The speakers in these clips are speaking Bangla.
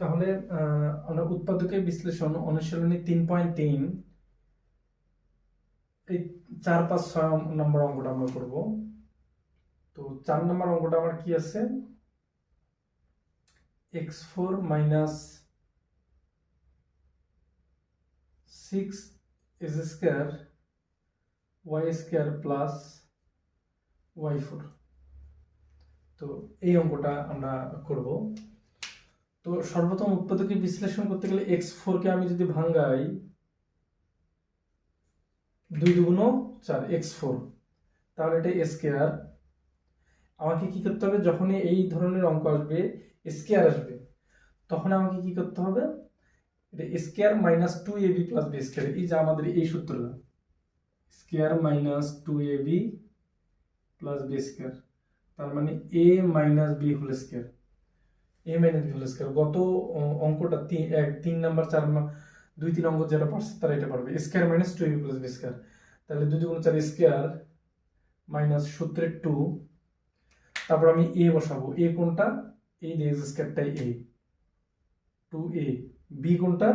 তাহলে আমরা উৎপাদকের বিশ্লেষণ অনুশীলনী তিন পয়েন্ট তিন, এই চার পাঁচ ছয় নম্বর অঙ্কটা আমরা করব। তো চার নম্বর অঙ্কটা আমার কি আছে? X four minus six S square Y square plus Y four তো এই অঙ্কটা আমরা করব। তো সর্বপ্রথম উৎপাদকে বিশ্লেষণ করতে গেলে এক্স ফোরকে আমি যদি ভাঙ্গাই, দুই দুগুণ চার, এক্স ফোর, তাহলে এটা স্কেয়ার। আমাকে কি করতে হবে? যখনই এই ধরনের অঙ্ক আসবে স্কেয়ার আসবে, তখন আমাকে কি করতে হবে? এটা square minus two A B plus B square, এই যে আমাদের এই সূত্রটা, square minus two A B plus B square, তার মানে A minus B whole square. A minus B whole square গত অঙ্কটা তিন এক, তিন নাম্বার, চার দুই, তিন অঙ্ক যেটা পারছে তারা এটা পারবে। Square minus two AB plus B square তাহলে দুই দুগুণ চার স্কোয়ার মাইনাস সূত্রের টু তারপর আমি এ বসাবো। এ কোনটা? এই যে স্কোয়ারটাই এ টু এ বি কোনটা?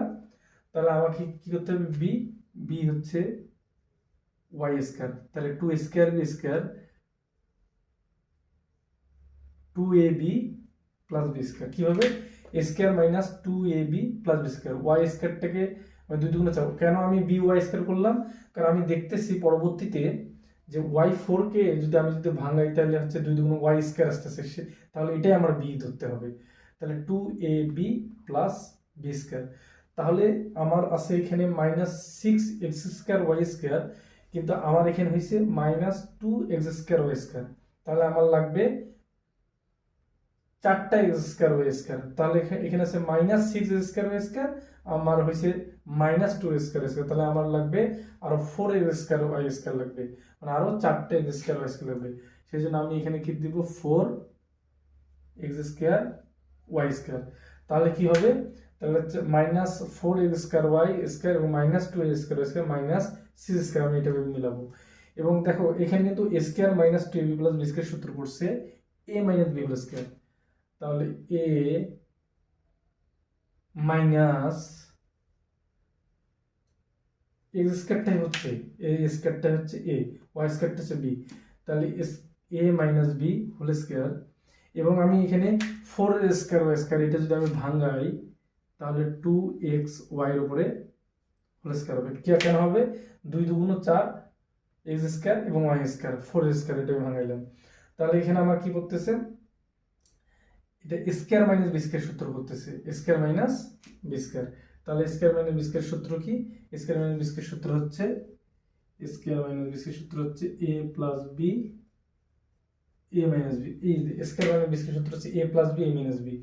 তাহলে আমাকে কি করতে হবে? বি বি হচ্ছে ওয়াই স্কোয়ার তাহলে two square square two A B plus B square কীভাবে? Square minus two A B plus B square Y স্কোয়ারটাকে দুই দুগুণে চাও কেন আমি বি ওয়াই স্কোয়ার করলাম? কারণ আমি দেখতেছি পরবর্তীতে যে ওয়াই ফোরকে যদি আমি যদি ভাঙাই, তাহলে হচ্ছে দুই দুগুণ ওয়াই স্কোয়ার আসতেছে। সে তাহলে এটাই আমার বি ধরতে হবে। তাহলে two A B plus B square তাহলে আমার আছে এখানে minus six X square Y square কিন্তু আমার এখানে হয়েছে minus two X square Y square তাহলে আমার লাগবে চারটা এক্স স্কোয়ার ওয়াই স্কোয়ার তাহলে এখা- এখানে আছে minus six square Y square আমার হয়েছে মাইনাস টু স্কোয়ার স্কোয়ার তাহলে আমার লাগবে আরও four X square Y square লাগবে। মানে আরও চারটে এক্স স্কোয়ার ওয়াই স্কোয়ার লাগবে। সেই জন্য আমি এখানে কি দিব four X square Y square তাহলে কি হবে? তাহলে minus four X square Y square এবং minus two X square square minus six square আমি এটা মিলাবো। এবং দেখো, এখানে কিন্তু square minus two A B plus B square সূত্র পড়ছে A minus B whole square তাহলে এ মাইনাস এক্স স্কোয়ারটাই হচ্ছে এ স্কোয়ারটা হচ্ছে এ ওয়াই স্কোয়ারটা হচ্ছে বি তাহলে A minus B whole square এবং আমি এখানে ফোর স্কোয়ার ওয়াই স্কোয়ার এটা যদি আমি ভাঙাই, তাহলে টু এক্স ওয়াইয়ের উপরে হোল স্কোয়ার হবে। কি কেন হবে? দুই দুগুণ চার এক্স স্কোয়ার এবং ওয়াই স্কোয়ার ফোর স্কোয়ার এটা আমি ভাঙাইলাম। তাহলে এখানে আমার কি করতেছে? এটা স্কোয়ার মাইনাস বি স্কোয়ার সূত্র করতেছে স্কোয়ার মাইনাস বি স্কোয়ার। তাহলে স্কোয়ার মাইনাস বি স্কোয়ার সূত্র কি? স্কোয়ার মাইনাস বি স্কোয়ার সূত্র হচ্ছে, স্কোয়ার মাইনাস বি স্কোয়ার সূত্র হচ্ছে A plus B A minus B এই স্কোয়ার মাইনাস বি স্কোয়ার সূত্র হচ্ছে A plus B A minus B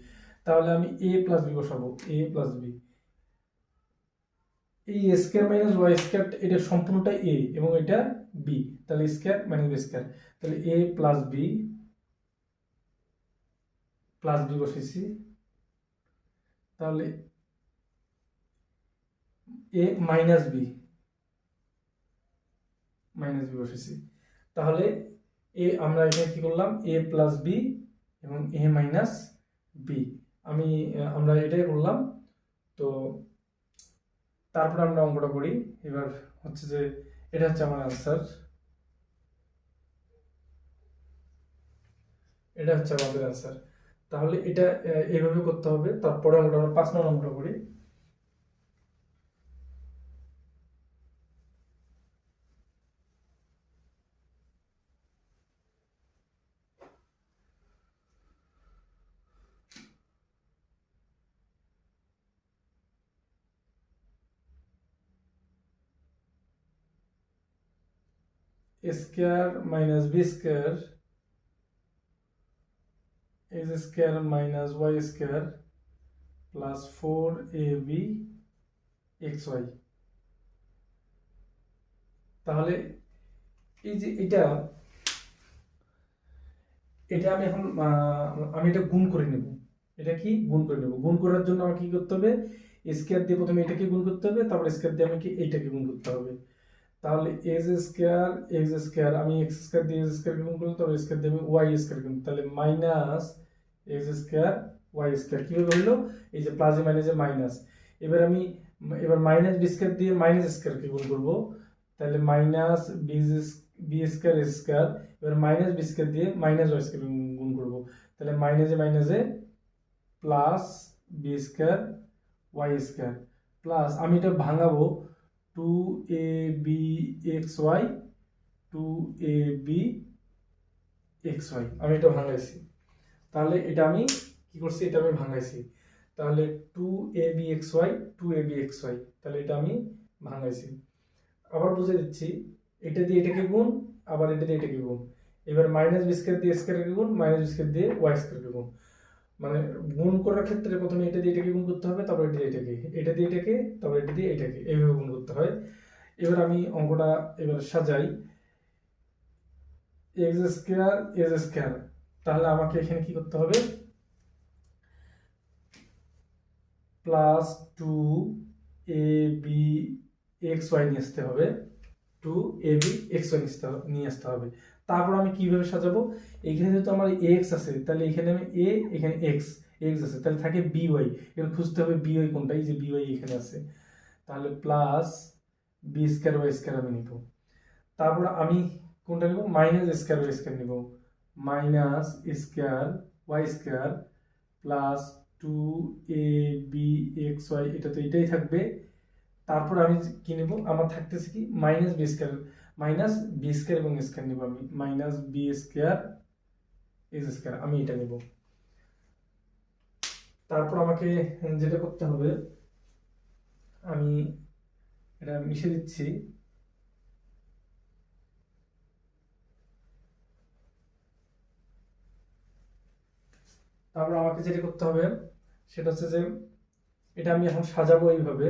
তাহলে আমি এ প্লাস বি বসাবো এ প্লাস বি এই স্কোয়ার মাইনাস ওয়াই স্কোয়ার এটা সম্পূর্ণটা এ এবং এটা বি তাহলে স্কোয়ার মাইনাস বি স্কোয়ার। তাহলে A plus B plus B বসেছি তাহলে A minus B minus B বসেছি তাহলে এ আমরা এখানে কি করলাম? এ প্লাস বি এবং এ মাইনাস বি আমি আমরা এটাই করলাম। তো তারপরে আমরা অঙ্কটা করি। এবার হচ্ছে যে এটা হচ্ছে আমার আনসার এটা হচ্ছে আমাদের আনসার তাহলে এটা এইভাবে করতে হবে। তারপরে আমরা পাঁচ নম্বর অঙ্কটা করি। Square minus B square X square minus Y square plus four A B X Y তাহলে এই যে এটা এটা আমি এখন আমি এটা গুণ করে নেব। এটা কি? গুণ করে নেব। গুণ করার জন্য আমাকে কি করতে হবে? স্কোয়ার দিয়ে প্রথমে এটাকে গুণ করতে হবে, তারপর স্কোয়ার দিয়ে আমাকে এইটাকে গুণ করতে হবে। তাহলে এক্স স্কোয়ার এক্স স্কোয়ার আমি এক্স স্কোয়ার দিয়ে এক্স স্কোয়ার গুণ করলাম, তারপর স্কোয়ার দিয়ে আমি ওয়াই স্কোয়ার গুণ তাহলে minus X square Y square কীভাবে হলো এই যে প্লাস মাইনাসে মাইনাস এবার আমি, এবার মাইনাস বি স্কোয়ার দিয়ে মাইনাস স্কোয়ারকে গুণ করব। তাহলে minus B B square square এবার মাইনাস বি স্কোয়ার দিয়ে মাইনাস ওয়াই স্কোয়ার গুণ করব। তাহলে মাইনাসে মাইনাসে plus B square Y square plus আমি এটা ভাঙাবো two A B X Y two A B X Y আমি এটা ভাঙাইছি। তাহলে এটা আমি কি করছি? এটা আমি ভাঙাইছি। তাহলে two A B X Y two A B X Y তাহলে এটা আমি ভাঙাইছি। আবার বুঝে দিচ্ছি, এটা দিয়ে এটাকে গুণ, আবার এটা দিয়ে এটাকে গুণ। এবার মাইনাস বি স্কোয়ার দিয়ে স্কোয়ারকে গুণ মাইনাস বি স্কোয়ার দিয়ে ওয়াই স্কোয়ারকে গুণ। মানে গুণ করার ক্ষেত্রে প্রথমে এটা দিয়ে এটাকে গুণ করতে হবে, তারপর এটা দিয়ে এটাকে। এটা দিয়ে এটাকে, তারপর এটা দিয়ে এটাকে। এইভাবে গুণ করতে হয়। এবার আমি অঙ্কটা এবার সাজাই। এক্স স্কোয়ার এস স্কোয়ার তাহলে আমাকে এখানে কি করতে হবে? Plus two A B X Y নিয়ে আসতে হবে। Two A B X Y নিয়ে আসতে হবে তারপর আমি কীভাবে সাজাবো? এখানে যেহেতু আমার এক্স আছে, তাহলে এখানে আমি এ এখানে এক্স এক্স আছে। তাহলে থাকে বি ওয়াই এখানে খুঁজতে হবে বি ওয়াই কোনটা? এই যে বি ওয়াই এখানে আছে। তাহলে plus B square Y square আমি নিব। তারপর আমি কোনটা নিব? মাইনাস স্কোয়ার ওয়াই স্কোয়ার নিব। Minus square Y square plus two A B X Y এটা তো এটাই থাকবে। তারপর আমি কি নেব? আমার থাকতেছে কি? Minus B square minus B square এবং স্কোয়ার নেব আমি। Minus B square S square আমি এটা নেব। তারপর আমাকে যেটা করতে হবে, আমি এটা মিশে দিচ্ছি। তারপর আমাকে যেটা করতে হবে, সেটা হচ্ছে যে, এটা আমি এখন সাজাবো এইভাবে।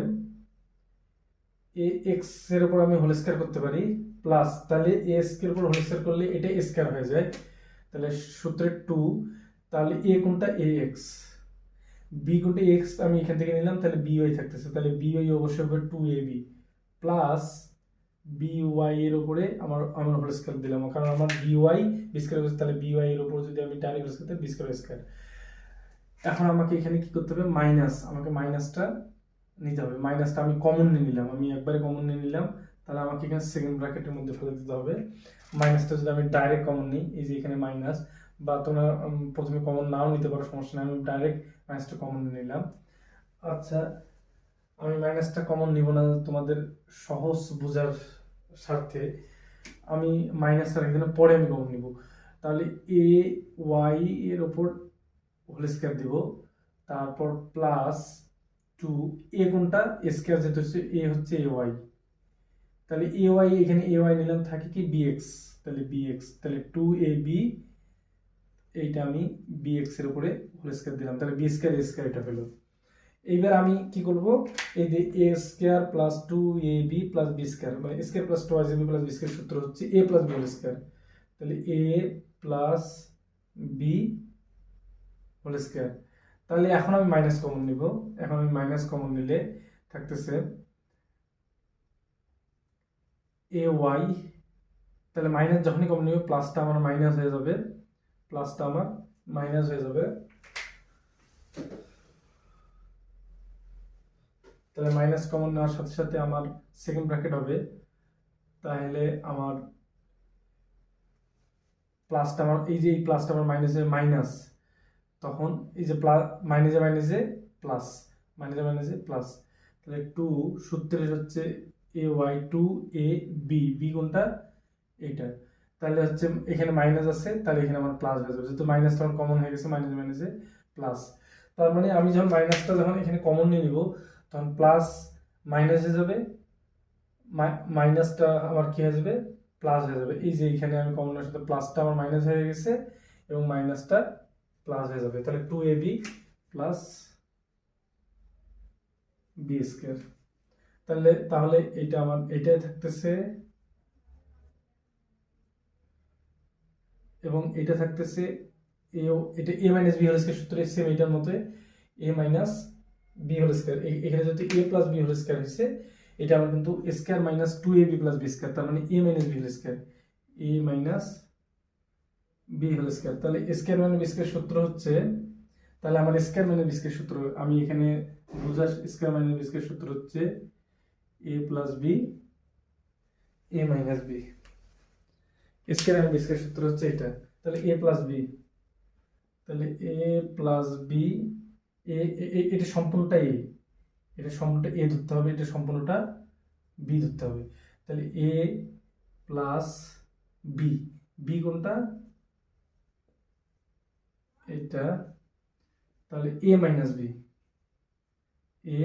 এ এক্সের উপর আমি হোল স্কয়ার করতে পারি প্লাস তাহলে এ স্কয়ার উপর হোল স্কয়ার করলে এটা স্কয়ার হয়ে যায়। তাহলে সূত্রে টু তাহলে এ কোনটা এ এক্স বি কোনটা এক্স আমি এখান থেকে নিলাম, তাহলে বি ওয়াই থাকতেছে। তাহলে বি ওয়াই অবশ্যই হবে two A B plus B Y এর উপরে আমার আমার হোল স্কয়ার দিলাম। কারণ আমার বি ওয়াই বি স্কয়ার তাহলে বি ওয়াই এর উপর যদি আমি ডাইরেক্ট স্কয়ার দিই বি স্কয়ার স্কয়ার এখন আমাকে এখানে কি করতে হবে? মাইনাস আমাকে মাইনাসটা নিতে হবে। মাইনাসটা আমি কমন নিয়ে নিলাম। আমি একবারে কমন নিয়ে নিলাম। তাহলে আমাকে এখানে সেকেন্ড ব্র্যাকেটের মধ্যে ফেলে দিতে হবে। মাইনাসটা যদি আমি ডাইরেক্ট কমন নিই, এই যে এখানে মাইনাস বা তোমরা প্রথমে কমন নাও নিতে পারো, সমস্যা নেই। আমি ডাইরেক্ট মাইনাসটা কমন নিলাম। আচ্ছা আমি মাইনাসটা কমন নিব না তোমাদের সহজ বোঝার স্বার্থে। আমি মাইনাসটা রেখে দিলাম, পরে আমি কমন নিব। তাহলে এ ওয়াই এর ওপর হোল স্কয়ার দিব। তারপর প্লাস টু এ কোনটা? স্কয়ার যেটা হচ্ছে এ হচ্ছে এ ওয়াই তাহলে এ ওয়াই এখানে এ ওয়াই নিলাম, থাকে কি? বিএক্স তাহলে বিএক্স তাহলে টু এ বি এইটা আমি বিএক্স এর উপরে হোল স্কয়ার দিলাম। তাহলে বি স্কয়ার এ স্কয়ার এটা হলো। এইবার আমি কি করব? এই যে A square plus two A B plus B square মানে square plus two B plus B square সূত্র হচ্ছে A plus B whole square তাহলে A plus B whole square তাহলে এখন আমি মাইনাস কমন নিব। এখন আমি মাইনাস কমন নিলে থাকতেছে এ ওয়াই তাহলে মাইনাস যখনই কমন নিব প্লাসটা আমার মাইনাস হয়ে যাবে। প্লাসটা আমার মাইনাস হয়ে যাবে। তাহলে মাইনাস কমন নেওয়ার সাথে সাথে আমার সেকেন্ড ব্র্যাকেট হবে। তাহলে আমার প্লাসটা আমার, এই যে এই প্লাসটা আমার মাইনাসে মাইনাস তখন এই যে প্লাস মাইনাসে মাইনাসে প্লাস মাইনাসে মাইনাসে প্লাস তাহলে টু সূত্রের হচ্ছে A Y two A B B কোনটা? এইটা। তাহলে হচ্ছে এখানে মাইনাস আছে, তাহলে এখানে আমার প্লাস হয়ে যাবে। যেহেতু মাইনাসটা আমার কমন হয়ে গেছে মাইনাসে মাইনাসে প্লাস তার মানে আমি যখন মাইনাসটা যখন এখানে কমন নিয়ে নিব, তখন প্লাস মাইনাস হয়ে যাবে মাইনাসটা আমার কি হয়ে যাবে? প্লাস হয়ে যাবে। এই যে এখানে আমি কমনের সাথে প্লাসটা আমার মাইনাস হয়ে গেছে এবং মাইনাসটা প্লাস হয়ে যাবে। তাহলে two A B plus B square তাহলে তাহলে এইটা আমার এটাই থাকতেছে। এবং এটা থাকতেছে এ এটা A minus B whole square সূত্রে সেম এটার মতো A minus B whole square এখানে যদি A plus B whole square হয়েছে এটা আমার কিন্তু square minus two A B plus B square তার মানে A minus B whole square A minus B whole square. তাহলে স্কোয়ার মাইনাস বি স্কোয়ার সূত্র হচ্ছে, তাহলে আমার স্কোয়ার মাইনাস বি স্কোয়ার সূত্র, আমি এখানে বুঝার স্কোয়ার মাইনাস বি স্কোয়ার সূত্র হচ্ছে A plus B, A minus B. Square minus B square সূত্র হচ্ছে এটা। তাহলে এ প্লাস বি, তাহলে এ প্লাস বি এ- এটা সম্পূর্ণটা এ। এটা সম্পূর্ণটা এ ধরতে হবে, এটা সম্পূর্ণটা বি ধরতে হবে। তাহলে এ প্লাস বি বি কোনটা? এটা, তাহলে A minus B A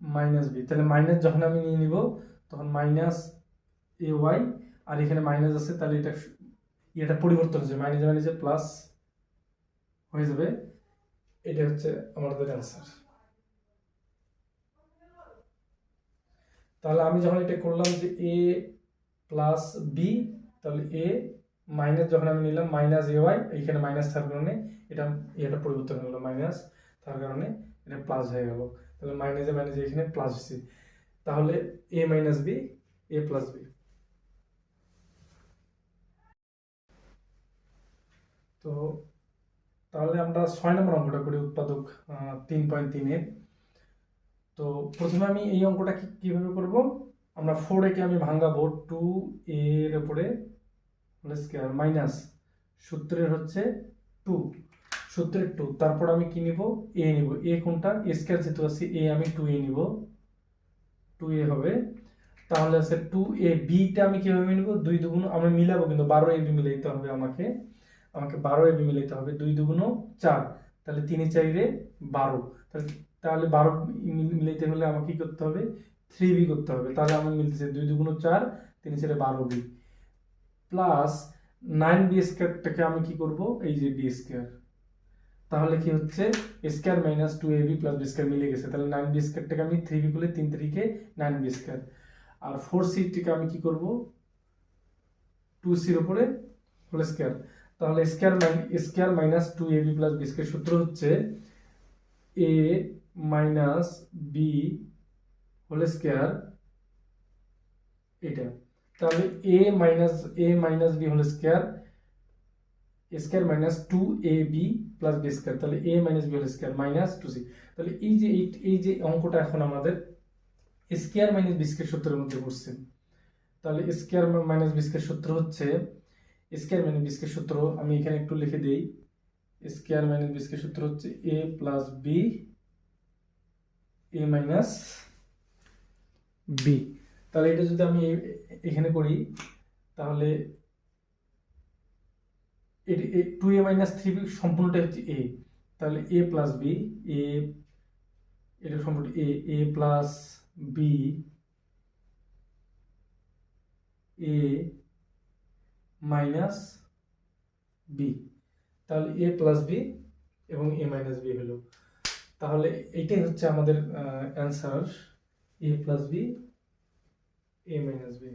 minus B তাহলে মাইনাস যখন আমি নিয়ে নিব, তখন মাইনাস এ ওয়াই আর এখানে মাইনাস আছে, তাহলে এটা এটা পরিবর্তন হচ্ছে মাইনাস মাইনাসে প্লাস হয়ে যাবে। এটা হচ্ছে আমাদের অ্যান্সার তাহলে আমি যখন এটা করলাম যে এ প্লাস বি তাহলে এ মাইনাস যখন আমি নিলাম মাইনাস এ ওয়াই এইখানে মাইনাস থাকার কারণে এটা এটা পরিবর্তন হয়ে গেলো মাইনাস তার কারণে এটা প্লাস হয়ে গেল। তাহলে মাইনাসে মাইনাসে এখানে প্লাস হচ্ছে তাহলে A minus B A plus B তো তাহলে আমরা ছয় নম্বর অঙ্কটা করি, উৎপাদক তিন পয়েন্ট তিন তিনে তো প্রথমে আমি এই অঙ্কটা কীভাবে করব? আমরা ফোর একে আমি ভাঙাবো টু এর উপরে স্কোয়ার মাইনাস সূত্রের হচ্ছে টু, সূত্রের টু। তারপর আমি কি নিব? এ নিব। এ কোনটা? স্কোয়ার যেহেতু আছে, এ আমি টু এ নিব। টু এ হবে। তাহলে আছে টু এ বিটা আমি কীভাবে নিব? দুই দুগুণ আমি মিলাবো কিন্তু বারো এ বি মিলাইতে হবে আমাকে। আমাকে বারো এ বি মিলাইতে হবে। দুই দুগুণ চার। তাহলে তিনে চাইরে বারো। তাহলে তাহলে বারো মিল- মিলাইতে হলে আমাকে কি করতে হবে? থ্রি বি করতে হবে। তাহলে আমার মিলতেছে দুই দুগুণ চার, তিন চারে বারো বি প্লাস নাইন বি স্কোয়ারটাকে আমি কি করব? এই যে বি স্কোয়ার তাহলে কি হচ্ছে? Square minus two A B plus B square মিলে গেছে। তাহলে নাইন বি স্কোয়ারটাকে আমি থ্রি বি করলে তিন তারিখে নাইন বি স্কোয়ার আর ফোর সিটিকে আমি কি করব? টু সির উপরে হোল স্কোয়ার তাহলে square minus square minus two A B plus B square সূত্র হচ্ছে A minus B whole square এটা। তাহলে A minus A minus B whole square square minus two A B plus B square তাহলে A minus B whole square minus two C তাহলে এই যে এই যে অঙ্কটা এখন আমাদের স্কোয়ার মাইনাস বি স্কোয়ার সূত্রের মধ্যে পড়ছে তাহলে স্কোয়ার মাইনাস বি স্কোয়ার সূত্র হচ্ছে স্কোয়ার মাইনাস বি স্কোয়ার সূত্র আমি এখানে একটু লিখে দিই। স্কোয়ার মাইনাস বি স্কোয়ার সূত্র হচ্ছে A plus B A minus B তাহলে এটা যদি আমি এখানে করি, তাহলে two A minus three B সম্পূর্ণটা হচ্ছে এ তাহলে এ প্লাস বি এ এটা সম্পূর্ণ A A plus B A minus B তাহলে এ প্লাস বি এবং এ মাইনাস বি হলো। তাহলে এটাই হচ্ছে আমাদের answer A plus B A minus B